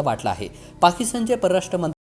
वाटला आहे. पाकिस्तानचे परराष्ट्र मंत्री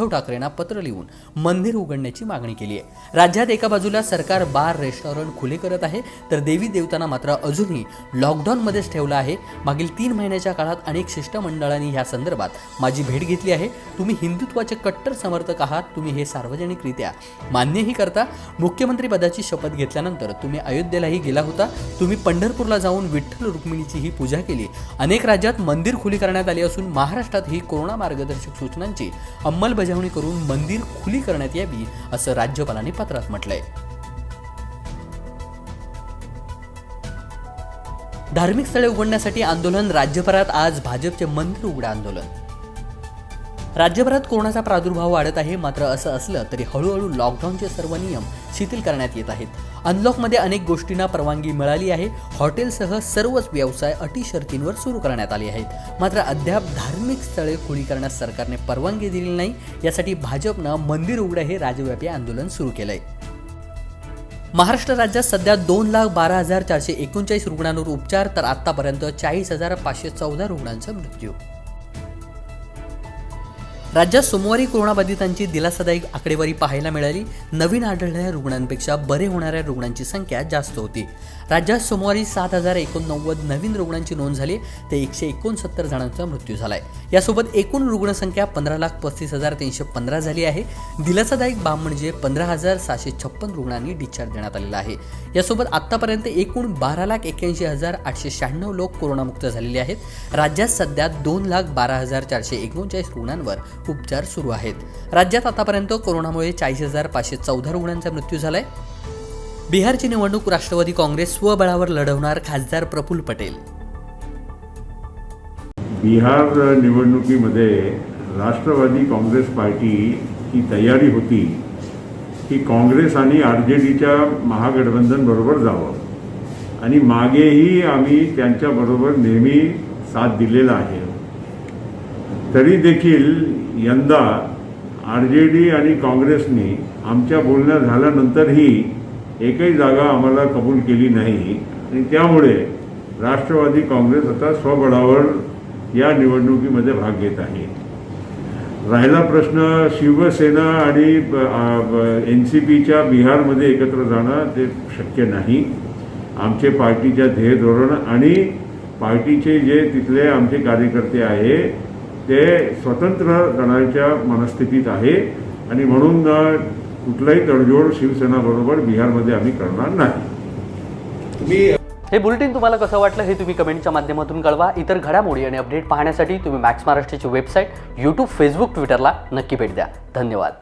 उद्धव ठाकरेंना पत्र लिहून मंदिर उघडण्याची मागणी केली आहे. राज्यात एका बाजूला सरकार बार रेस्टॉरंट खुले करत आहे तर देवी देवतांना मात्र अजूनही लॉकडाऊनमध्येच ठेवलं आहे. मागील तीन महिन्याच्या काळात अनेक शिष्टमंडळांनी ह्या संदर्भात माझी भेट घेतली आहे. तुम्ही हिंदुत्वाचे कट्टर समर्थक आहात तुम्ही हे सार्वजनिकरित्या मान्यही करता. मुख्यमंत्री पदाची शपथ घेतल्यानंतर तुम्ही अयोध्येलाही गेला होता. तुम्ही पंढरपूरला जाऊन विठ्ठल रुक्मिणीचीही पूजा केली. अनेक राज्यात मंदिर खुली करण्यात आली असून महाराष्ट्रात ही कोरोना मार्गदर्शक सूचनांची अंमलबजावणी करून मंदिर खुली करण्यात यावी असं राज्यपालांनी पत्रात म्हटलंय. धार्मिक स्थळे उघडण्यासाठी आंदोलन राज्यभरात आज भाजपचे मंदिर उघडा आंदोलन. राज्यभरात कोरोनाचा प्रादुर्भाव वाढत आहे मात्र असं असलं तरी हळूहळू लॉकडाऊनचे सर्व नियम शिथिल करण्यात येत आहेत. अनलॉकमध्ये अनेक गोष्टींना परवानगी मिळाली आहे. हॉटेलसह सर्वच व्यवसाय अटी शर्तींवर सुरू करण्यात आले आहेत. मात्र अद्याप धार्मिक स्थळे खुली करण्यास सरकारने परवानगी दिली नाही. यासाठी भाजपनं मंदिर उघडं हे राज्यव्यापी आंदोलन सुरू केलंय. महाराष्ट्र राज्यात सध्या दोन लाख बारा हजार चारशे एकोणचाळीस रुग्णांवर उपचार तर आतापर्यंत चाळीस हजार पाचशे चौदा रुग्णांचा मृत्यू. राज्यात सोमवारी कोरोनाबाधितांची दिलासादायक आकडेवारी पाहायला मिळाली. नवीन आढळलेल्या रुग्णांपेक्षा बरे होणाऱ्या रुग्णांची संख्या जास्त होती. राज्यात सोमवारी सात हजार एकोणनव्वद नवीन रुग्णांची नोंद झाली ते एकशे एकोणसत्तर जणांचा मृत्यू झालाय. यासोबत एकूण रुग्णसंख्या पंधरा लाख पस्तीस हजार तीनशे पंधरा झाली आहे. दिलासादायक बाब म्हणजे पंधरा हजार सहाशे छप्पन रुग्णांनी डिस्चार्ज देण्यात आलेला आहे. यासोबत आतापर्यंत एकूण बारा लाख एक्क्याऐंशी हजार आठशे शहाण्णव लोक कोरोनामुक्त झालेले आहेत. राज्यात सध्या दोन लाख बारा हजार चारशे एकोणचाळीस रुग्णांवर उपचार सुरू आहेत. राज्यात आतापर्यंत कोरोनामुळे चाळीस हजार पाचशे चौदा रुग्णांचा मृत्यू झालाय. बिहारची निवडणूक राष्ट्रवादी काँग्रेस स्वबळावर लढवणार खासदार प्रफुल्ल पटेल. बिहार निवडणुकीमध्ये राष्ट्रवादी काँग्रेस पार्टी ही तयारी होती की काँग्रेस आणि आर जे डीच्या महागठबंधनबरोबर जावं. आणि मागेही आम्ही त्यांच्याबरोबर नेहमी साथ दिलेला आहे. तरी देखील यंदा आर जे डी आणि काँग्रेसनी आमच्या बोलण्या झाल्यानंतरही एकही जागा आम्हाला कबूल केली नाही. आणि त्यामुळे राष्ट्रवादी काँग्रेस आता स्वबळावर या निवडणुकीमध्ये भाग घेत आहे. राहिला प्रश्न शिवसेना आणि एन सी पीच्या बिहारमध्ये एकत्र जाणं ते शक्य नाही. आमचे पार्टीच्या ध्येय धोरण आणि पार्टीचे जे तिथले आमचे कार्यकर्ते आहे ते स्वतंत्र लढायच्या मनस्थितीत आहे. आणि म्हणून कुठलाही तडजोड शिवसेनाबरोबर बिहारमध्ये आम्ही करणार नाही. तुम्ही हे बुलेटिन तुम्हाला कसं वाटलं हे तुम्ही कमेंटच्या माध्यमातून कळवा. इतर घडामोडी आणि अपडेट पाहण्यासाठी तुम्ही मॅक्स महाराष्ट्राची वेबसाईट यूट्यूब फेसबुक ट्विटरला नक्की भेट द्या. धन्यवाद.